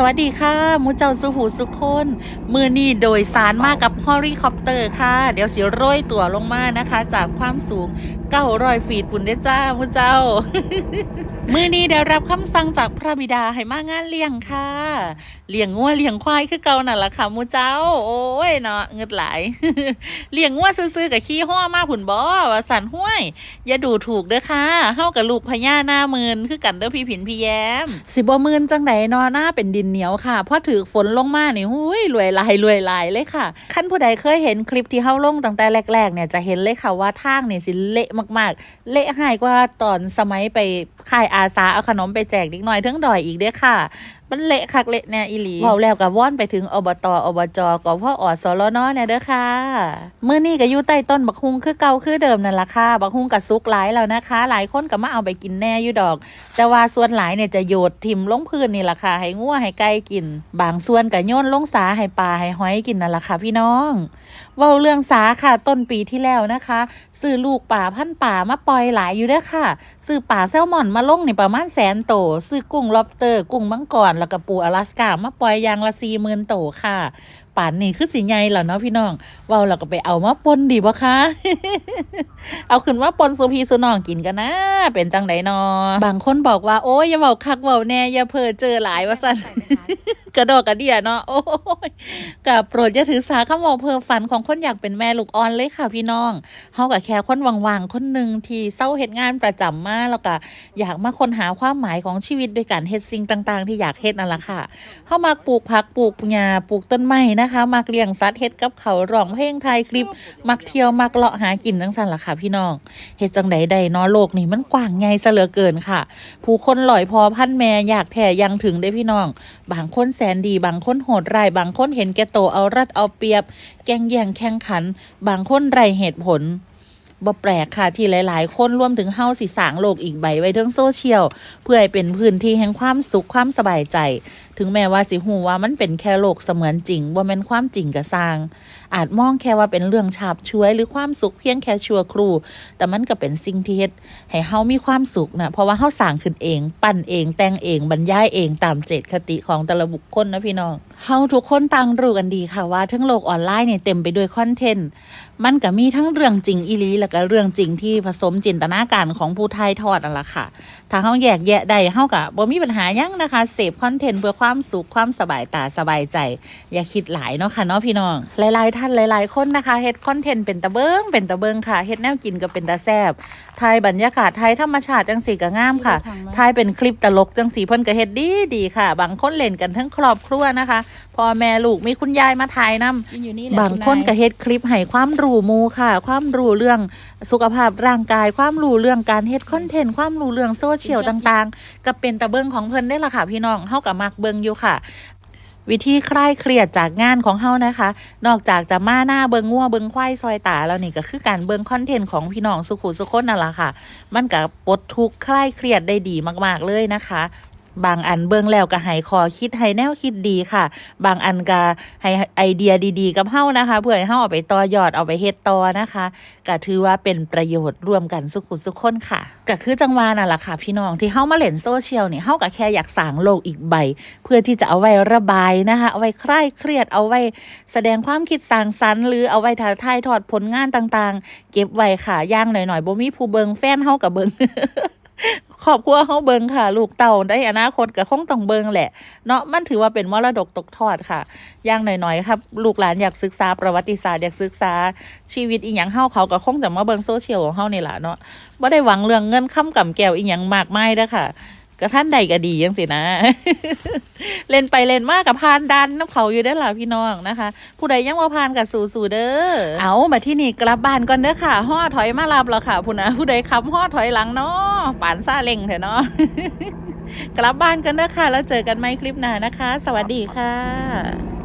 สวัสดีค่ะมูเจ้าสุหูสุคนมือนี้โดยสารมากับฮอริคอปเตอร์ค่ะ เดี๋ยวสิโรยตัวลงมานะคะ จากความสูง900ฟีตปุ่นเด้จ้ามูเจ้า มือนี้ได้รับคำสั่งจากพระบิดาให้มางานเลี้ยงค่ะ เลี้ยงงัวเลี้ยงควายคือเก่านั่นล่ะค่ะมูเจ้า โอ้ยเนาะเงิดหลายเลี้ยงงัวซื้อๆกับขี้ห้อมาผุนบ่ว่าสันห้วย อย่าดูถูกเด้อค่ะเฮากับลูกพญาหน้ามืนคือกันเด้อพี่ผินพี่แย้ม สิบ่มืนจังไดเนอหน้าเป็นดินเหนียวค่ะพอถือฝนลงมานี่หุยรวยลายรวยลายเลยค่ะขั้นผู้ใดเคยเห็นคลิปที่เฮาลงตั้งแต่แรกๆ เนี่ยจะเห็นเลยค่ะว่าทางเนี่ยสิเละมากๆ เละหายกว่าตอนสมัยไปค่ายอาสาเอาขนมไปแจกเด็กน้อยทั้งดอยอีกเด้อค่ะ มันเละคักเละแน่อีหลีเว้าแล้วก็ว่อนไปถึงอบตอบจกพ่ออสรนเนี่ยเด้อค่ะเมื้อนี้ก็อยู่ใต้ต้นบักฮุงคือเก่าคือเดิมนั่นล่ะค่ะบักฮุงก็สุกหลายแล้วนะคะ หลายคนก็มาเอาไปกินแน่อยู่ดอก แต่ว่าส่วนหลายเนี่ยจะโยดทิมลงพื้นนี่ล่ะค่ะให้งัวให้ไก่กิน บางส่วนก็โยนลงสาให้ปลาให้หอยกินนั่นล่ะค่ะพี่น้องเว้าเรื่องสาค่ะต้นปีที่แล้วนะคะซื้อลูกป่าพันป่ามาปล่อยหลายอยู่เด้อค่ะซื้อป่าแซลมอนมาลงในประมาณแสนโตซื้อกุ้งล็อบสเตอร์ กุ้งมังกรแล้วก็ปูอลาสกามาปล่อยยางละสี่หมื่นโตค่ะป่านนี่คือสิใหญ่แล้วเนาะพี่น้องเว้าเราก็ไปเอามาปนดีบ่คะเอาขึ้นว่าปนสุพีสุน้องกินกันนะ เป็นจังไดนอบางคนบอกว่าโอ้ยอย่าเว้าคักเว้าแน่อย่าเพ้อเจอหลายว่าซั่น กระดอกกระเดียเนาะโอ้ยกับโปรดอย่าถือสาคำบอกเพ้อฝันของคนอยากเป็นแม่ลูกอ่อนเลยค่ะพี่น้องเฮากับแค่คนว่างๆคนหนึ่งที่เศร้าเฮ็ดงานประจำมาแล้วก็อยากมาค้นหาความหมายของชีวิตด้วยการเฮ็ดสิ่งต่าง ๆ ที่อยากเฮ็ดนั่นแหละค่ะเฮามักปลูกผักปลูกหญ้าปลูกต้นไม้นะคะมักเลี้ยงสัตว์เฮ็ดกับเขาร้องเพลงถ่ายคลิป มักเที่ยวมักเลาะหากินจังซั่นล่ะค่ะพี่น้องเฮ็ดจังใดได้เนาะโลกนี่มันกว้างใหญ่ซะเหลือเกินค่ะ ผู้คนหลอยพอพันแม่อยากแท้ยังถึงได้พี่น้อง บางคนแสนดี บางคนโหดร้ายบางคนเห็นแก่โตเอารัดเอาเปรียบ แกงแย่งแข่งขัน บางคนไรเหตุผลบ่แปลกค่ะที่หลาย ๆ คนร่วมถึงเฮาสิสางโลกอีกใบไว้เทั้งโซเชียล เพื่อให้เป็นพื้นที่แห่งความสุขความสบายใจ ถึงแม้ว่าสิหูว่ามันเป็นแค่โลกเสมือนจริงว่ามันความจริงก็สร้าง อาจมองแค่ว่าเป็นเรื่องฉาบช่วยหรือความสุขเพียงแค่ชั่วครู่ แต่มันก็เป็นสิ่งที่เฮ็ดให้เฮามีความสุขนะเพราะว่าเฮาสร้างขึ้นเอง ปั้นเองแต่งเองบรรยายเองตามเจตคติของแต่ละบุคคลนะพี่น้อง เฮาทุกคนต่างรู้กันดีค่ะว่าทั้งโลกออนไลน์เนี่ยเต็มไปด้วยคอนเทนต์ มันก็มีทั้งเรื่องจริงอีหลีแล้วก็เรื่องจริงที่ผสมจินตนาการของผู้ไทยทอดนั่นล่ะค่ะ ถ้าเฮาแยกแยะได้เฮาก็บ่มีปัญหาหยังนะคะเสพคอนเทนต์เพื่อความสุขความสบายตาสบายใจ อย่าคิดหลายเนาะค่ะเนาะพี่น้อง หลายๆ ท่านหลาย ๆ คนนะคะเฮ็ดคอนเทนต์เป็นตะเบิงเป็นตะเบิงค่ะเฮ็ดแนวกินก็เป็นตาแซ่บถ่ายบรรยากาศไทยธรรมชาติจังสีก็งามค่ะถ่ายเป็นคลิปตลกจังสีเพิ่นก็เฮ็ดดีดีๆค่ะ บางคนเล่นกันทั้งครอบครัวนะคะพ่อแม่ลูกมีคุณยายมาถ่ายนำกินอยู่นี่แหละบางคนก็เฮ็ดคลิปให้ความรู้หมูค่ะ ความรู้เรื่องสุขภาพร่างกาย ความรู้เรื่องการเฮ็ดคอนเทนต์ความรู้เรื่องโซเชียลต่างๆ ก็เป็นตะเบิงของเพิ่นได้ละค่ะ พี่น้องเฮาก็มักเบิงอยู่ค่ะวิธีคลายเครียดจากงานของเฮานะคะ นอกจากจะมาหน้าเบิงงัวเบิงควายซอยตาแล้วนี่ก็คือการเบิงคอนเทนต์ของพี่น้องสุขุสุคนนั่นล่ะค่ะ มันก็ปลดทุกข์คลายเครียดได้ดีมาก ๆเลยนะคะ บางอันเบิ่งแล้วก็ให้คอคิดให้แนวคิดดีค่ะ บางอันก็ให้ไอเดียดีๆ กับเฮ้านะคะ เพื่อให้เฮ้าเอาไปต่อยอดเอาไปเฮ็ดต่อนะคะก็ถือว่าเป็นประโยชน์ร่วมกันสุขุสุขคนค่ะก็คือจังหวานั่นแหละค่ะ พี่น้องที่เฮ้ามาเล่นโซเชียลเนี่ยเฮ้าก็แค่อยากสางโลกอีกใบ เพื่อที่จะเอาไว้ระบายนะคะเอาไว้คลายเครียดเอาไว้แสดงความคิดสร้างสรรค์หรือเอาไว้ถ่ายทายทอดผลงานต่างๆ เก็บไว้ค่ะย่างหน่อยๆบ่มีผู้เบิงแฟนเฮ้ากับเบิง ครอบครัวเขาเบิงค่ะ ลูกเต่าได้อนาคตก็คงต้องเบิงแหละ เนาะมันถือว่าเป็นมรดกตกทอดค่ะ อย่างหน่อยๆครับ ลูกหลานอยากศึกษาประวัติศาสตร์อยากศึกษาชีวิตอีหยังเฮาเขาก็คงจะมาเบิงโซเชียลของเฮานี่แหละเนาะบ่ได้หวังเรื่องเงินค้ำกำแก้วอีหยังมากมายเด้อค่ะ ก็ท่านใดก็ดียังสินะ เล่นไปเล่นมากกับพานดันน้ำเขาอยู่ได้หล่ะพี่น้องนะคะ ผู้ใดยังว่าพานกับสู่สู่เด้อเอามาที่นี่กลับบ้านก่อนเด้อค่ะห่อถอยมารับแล้วค่ะผู้นะผู้ใดขับห่อถอยหลังเนาะปานซาเล่งเถอะเนาะกลับบ้านกันเด้อค่ะ แล้วเจอกันไหมคลิปหน้านะคะ สวัสดีค่ะ